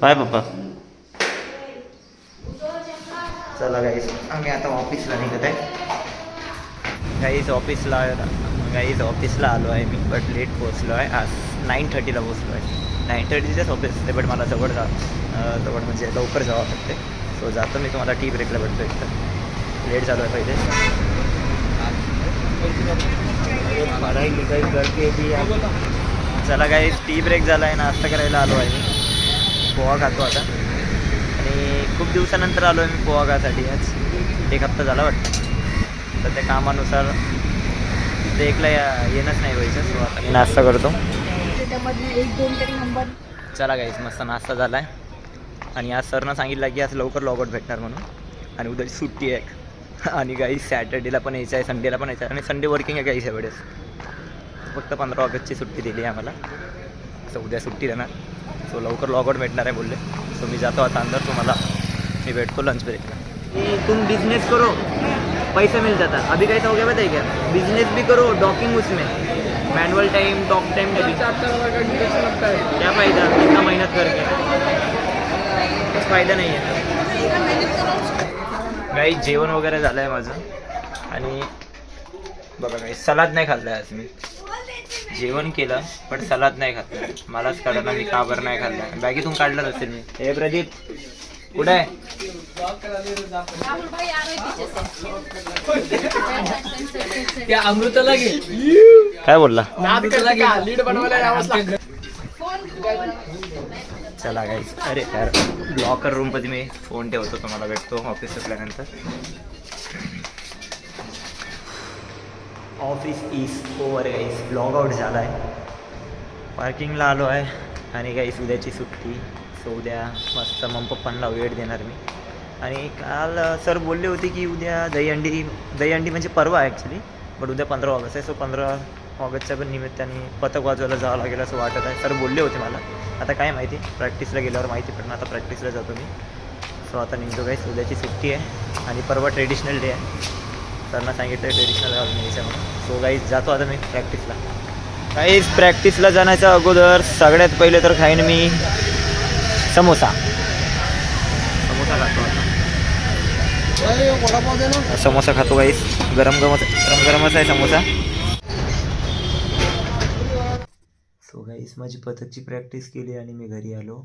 Bye पप्पा. चला गाईस आम्ही आता ऑफिसला निघत आहे. गाईज ऑफिसला गाईज ऑफिसला आलो आहे मी बट लेट पोहोचलो आहे. आज नाईन थर्टीला पोचलो आहे. नाईन थर्टीचेच ऑफिस असते बट मला जवळ जा जवळ म्हणजे लवकर जावं लागते सो जातो मी तुम्हाला टी ब्रेकला भेटतो एकतर लेट झालो आहे पहिले. पढाई लिखाई करके भी चला काही टी ब्रेक झाला आहे नाश्ता करायला आलो आहे मी. पोहा खातो आता. आणि खूप दिवसानंतर आलो आहे मी पोहा खासाठी आज. एक हप्ता झाला वाटतं. तर त्या कामानुसार ते एकला या- येणंच नाही व्हायचं सो आता मी नाश्ता करतो. एक दोन तरी नंबर चला गाईस मस्त नाश्ता झाला आहे आणि आज सरनं सांगितलं की आज लवकर लॉगआउट भेटणार म्हणून. आणि उद्याची सुट्टी आहे आणि गाईस सॅटर्डेला पण यायचं आहे संडेला पण यायचं आहे. आणि संडे वर्किंग आहे काही वेळेस फक्त पंधरा ऑगस्टची सुट्टी दिली आहे आम्हाला. असं उद्या सुट्टी देणार सो लवकर लॉगआउट भेटणार आहे बोलले. सो मी जातो आता अंदर तुम्हाला मी भेटतो लंच ब्रेकला तुम बिजनेस करो पैसे मिल जाता. अभी कैसा हो गया बताइए क्या? बिजनेस भी करो डॉकिंग उसमें. मैनुअल टाइम टॉक टाइम क्या फ़ायदा? इतना मेहनत करके. कुछ फायदा नाही आहे काही जेवण वगैरे झालं आहे माझं. आणि बघा काही सलाद नाही खाल्लं आज मी. जेवण केलं पण सलाद नाही खाल्लं मलाच कळलं मी का बरं नाही खाल्लं. बॅगेतून काढलं असेल मी. हे प्रदीप कुठे आहे? त्या अमृताला घे. काय बोलला? चला गाईस अरे यार लॉकर रूममध्ये मी फोन ठेवतो तुम्हाला भेटतो ऑफिस सुटल्यानंतर office is over guys log out झाला आहे पार्किंगला आलो आहे. आणि गाईस उद्याची सुट्टी. सो उद्या मस्त मग पप्पांना वेळ देणार मी. आणि काल सर बोलले होते की उद्या दहीहंडी दहीहंडी म्हणजे परवा आहे ॲक्च्युली बट उद्या पंधरा ऑगस्ट आहे. सो पंधरा ऑगस्टच्या पण निमित्ताने पथक वाजवायला जावं लागेल असं वाटत आहे. सर बोलले होते मला. आता काय माहिती? प्रॅक्टिसला गेल्यावर माहिती पडणार. आता प्रॅक्टिसला जातो मी. सो आता निघतो काही उद्याची सुट्टी आहे. आणि परवा ट्रेडिशनल डे आहे. त्यांना सांगितलं ट्रेडिशनल घालून म्हणून. सो गाईज जातो आता मी प्रॅक्टिसला काहीच प्रॅक्टिसला जाण्याच्या अगोदर सगळ्यात पहिले तर खाईन मी समोसा. समोसा खातो आता. समोसा खातो गाईस गरम गरम गरम गरमच आहे समोसा. सो गाईस माझी पथकची प्रॅक्टिस केली आणि मी घरी आलो.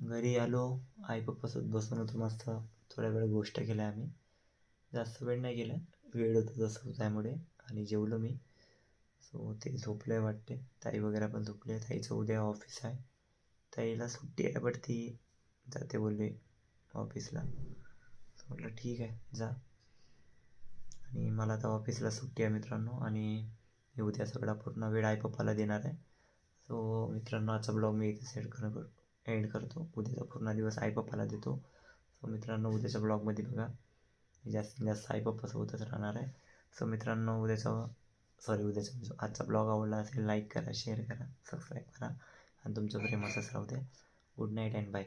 घरी आलो. आई पप्पासोबत बसून होतो मस्त थोड्या वेळ गोष्ट केल्या आम्ही. जास्त वेळ नाही गेला. वेळ होता तसं त्यामुळे आणि जेवलो मी. सो ते झोपलं आहे वाटते ताई वगैरे पण झोपले. ताईचं उद्या ऑफिस आहे. ताईला सुट्टी आहे बट ती जाते बोलले ऑफिसला सो म्हटलं ठीक आहे जा. आणि मला आता ऑफिसला सुट्टी आहे मित्रांनो. आणि मी उद्या सगळा पूर्ण वेळ आई पप्पाला देणार आहे. सो मित्रांनो आजचा ब्लॉग मी इथे सेट कर एंड करतो. उद्याचा पूर्ण दिवस आई पप्पाला देतो. सो मित्रांनो उद्याच्या ब्लॉगमध्ये बघा. जास्तीत जास्त आई पप्पासोबतच राहणार आहे. सो मित्रांनो उद्याचा सॉरी उद्याचा आजचा ब्लॉग आवडला असेल लाईक करा शेअर करा सबस्क्राईब करा. आणि तुमचं प्रेम असंच राहू द्या गुड नाईट अँड बाय